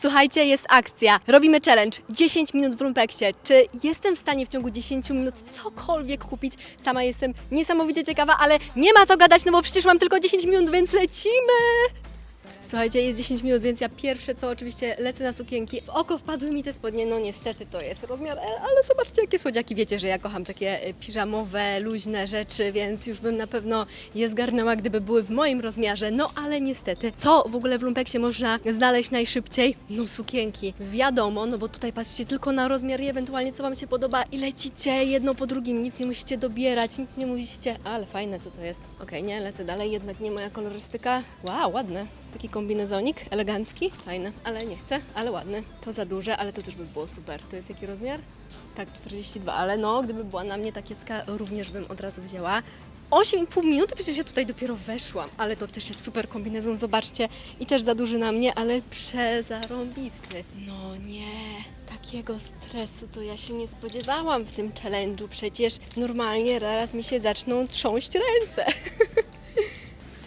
Słuchajcie, jest akcja. Robimy challenge. 10 minut w lumpeksie. Czy jestem w stanie w ciągu 10 minut cokolwiek kupić? Sama jestem niesamowicie ciekawa, ale nie ma co gadać, no bo przecież mam tylko 10 minut, więc lecimy! Słuchajcie, jest 10 minut, więc ja pierwsze co oczywiście lecę na sukienki. W oko wpadły mi te spodnie, no niestety to jest rozmiar L, ale zobaczcie jakie słodziaki. Wiecie, że ja kocham takie e, piżamowe, luźne rzeczy, więc już bym na pewno je zgarnęła, gdyby były w moim rozmiarze. No ale niestety, co w ogóle w lumpeksie można znaleźć najszybciej? No sukienki. Wiadomo, no bo tutaj patrzcie tylko na rozmiar i ewentualnie co Wam się podoba i lecicie jedno po drugim, nic nie musicie dobierać, nic nie musicie. Ale fajne, co to jest? Okej, nie, lecę dalej, jednak nie moja kolorystyka. Wow, ładne. Taki kombinezonik, elegancki, fajny, ale nie chcę, ale ładny. To za duże, ale to też by było super. To jest jaki rozmiar? Tak, 42, ale no, gdyby była na mnie takiecka, również bym od razu wzięła. 8,5 minuty, przecież ja tutaj dopiero weszłam, ale to też jest super kombinezon, zobaczcie. I też za duży na mnie, ale przezarąbisty. No nie, takiego stresu to ja się nie spodziewałam w tym challenge'u. Przecież normalnie zaraz mi się zaczną trząść ręce.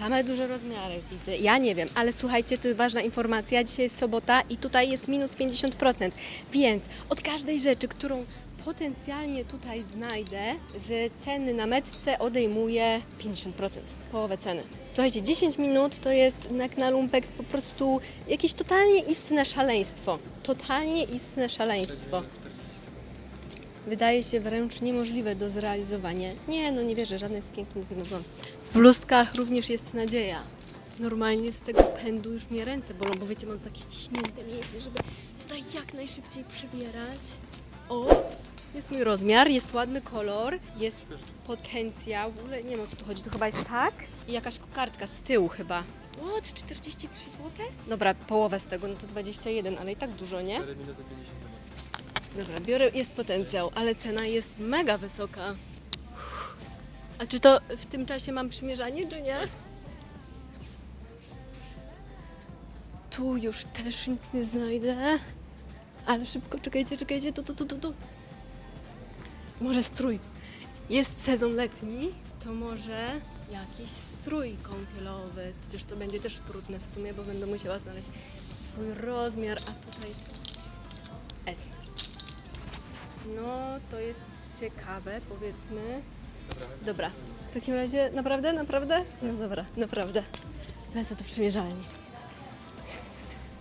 Same duże rozmiary widzę. Ja nie wiem, ale słuchajcie, to ważna informacja. Dzisiaj jest sobota i tutaj jest minus 50%. Więc od każdej rzeczy, którą potencjalnie tutaj znajdę, z ceny na metce odejmuję 50%, połowę ceny. Słuchajcie, 10 minut to jest jak na Lumpex po prostu jakieś totalnie istne szaleństwo. Totalnie istne szaleństwo. Wydaje się wręcz niemożliwe do zrealizowania. Nie, no nie wierzę, żadnej sukienki nie znalazłam. W bluzkach również jest nadzieja. Normalnie z tego pędu już mnie ręce bolą, bo wiecie, mam takie ściśnięte mięśnie, żeby tutaj jak najszybciej przebierać. O, jest mój rozmiar, jest ładny kolor, jest potencjał. W ogóle nie wiem o co tu chodzi, to chyba jest tak. I jakaś kokardka z tyłu chyba. What? 43 zł? Dobra, połowę z tego, no to 21, ale i tak dużo, nie? 4 minuty 50 zł. Dobra, biorę, jest potencjał, ale cena jest mega wysoka. A czy to w tym czasie mam przymierzanie, czy nie? Tu już też nic nie znajdę. Ale szybko, czekajcie, czekajcie, tu, tu, tu, tu, tu. Może strój. Jest sezon letni, to może jakiś strój kąpielowy. Przecież to będzie też trudne w sumie, bo będę musiała znaleźć swój rozmiar, a tutaj S. No, to jest ciekawe, powiedzmy. Dobra. W takim razie, naprawdę, naprawdę? No dobra, naprawdę. Lecę do przymierzalni.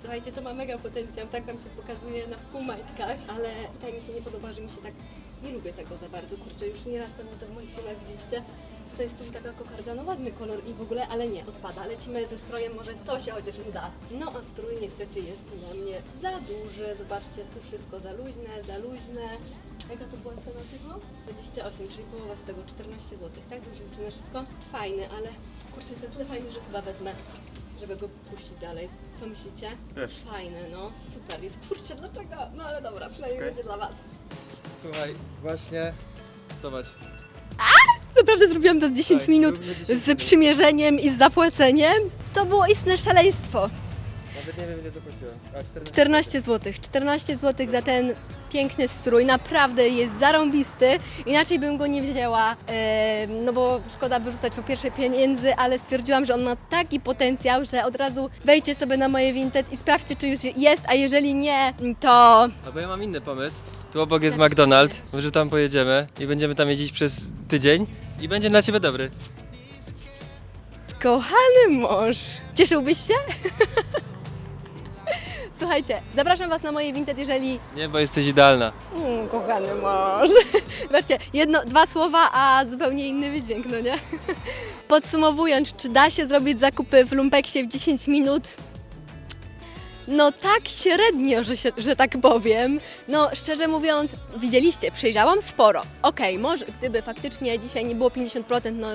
Słuchajcie, to ma mega potencjał, tak Wam się pokazuje na półmajtkach, ale tutaj mi się nie podoba, że mi się tak, nie lubię tego za bardzo, kurczę, już nieraz temu to w moich filmach widzieliście. To jest tu taka kokarda, no ładny kolor i w ogóle, ale nie, odpada. Lecimy ze strojem, może to się chociaż uda. No a strój niestety jest dla mnie za duży, zobaczcie, tu wszystko za luźne, za luźne. Jaka to była cena tego? 28, czyli połowa z tego, 14 zł, tak? Dobrze liczymy szybko? Fajny, ale kurczę, jest na tyle fajny, że chyba wezmę, żeby go puścić dalej. Co myślicie? Wiesz. Fajny, no, super jest. Kurczę, dlaczego? No ale dobra, przynajmniej Okej. będzie dla Was. Słuchaj, właśnie, zobacz. Naprawdę zrobiłam to z 10 Tak, minut równo 10 z przymierzeniem i z zapłaceniem. To było istne szaleństwo. Nawet nie wiem ile zapłaciłem. A 14. 14 zł. 14 zł za ten piękny strój. Naprawdę jest zarąbisty. Inaczej bym go nie wzięła, no bo szkoda wyrzucać po pierwsze pieniędzy, ale stwierdziłam, że on ma taki potencjał, że od razu wejdźcie sobie na moje Vinted i sprawdźcie, czy już jest, a jeżeli nie, to Albo ja mam inny pomysł. Tu obok jest McDonald's, może tam pojedziemy i będziemy tam jeździć przez tydzień i będzie dla Ciebie dobry. Kochany mąż, cieszyłbyś się? Słuchajcie, zapraszam Was na moje Vinted, jeżeli... Nie, bo jesteś idealna. Mm, kochany mąż. Zobaczcie, jedno, dwa słowa, a zupełnie inny wydźwięk, no nie? Podsumowując, czy da się zrobić zakupy w Lumpeksie w 10 minut? No tak średnio, że, się, że tak powiem. No szczerze mówiąc, widzieliście, przejrzałam sporo. Okej, może gdyby faktycznie dzisiaj nie było 50%, no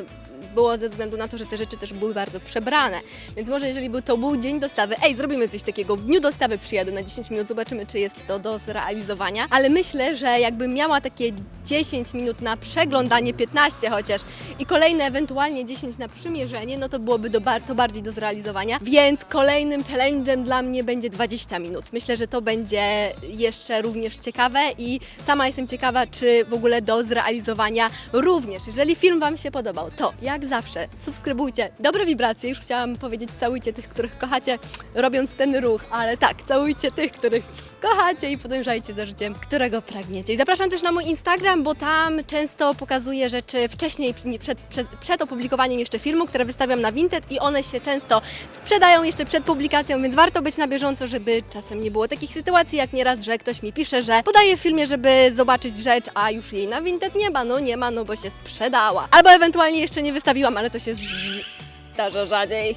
było ze względu na to, że te rzeczy też były bardzo przebrane. Więc może jeżeli był to był dzień dostawy, ej, zrobimy coś takiego, w dniu dostawy przyjadę na 10 minut, zobaczymy, czy jest to do zrealizowania. Ale myślę, że jakbym miała takie 10 minut na przeglądanie, 15 chociaż i kolejne ewentualnie 10 na przymierzenie, no to byłoby do, bar- to bardziej do zrealizowania. Więc kolejnym challenge'em dla mnie będzie 20 minut. Myślę, że to będzie jeszcze również ciekawe i sama jestem ciekawa, czy w ogóle do zrealizowania również. Jeżeli film Wam się podobał, to jak zawsze, subskrybujcie, dobre wibracje, już chciałam powiedzieć całujcie tych, których kochacie, robiąc ten ruch, ale tak, całujcie tych, których kochacie i podążajcie za życiem, którego pragniecie. I zapraszam też na mój Instagram, bo tam często pokazuję rzeczy wcześniej, nie, przed, przed, przed opublikowaniem jeszcze filmu, które wystawiam na Vinted i one się często sprzedają jeszcze przed publikacją, więc warto być na bieżąco, żeby czasem nie było takich sytuacji jak nieraz, że ktoś mi pisze, że podaje w filmie, żeby zobaczyć rzecz, a już jej na Vinted nie ma, no nie ma, no bo się sprzedała. Albo ewentualnie jeszcze nie wystawiłam, ale to się zdarza rzadziej.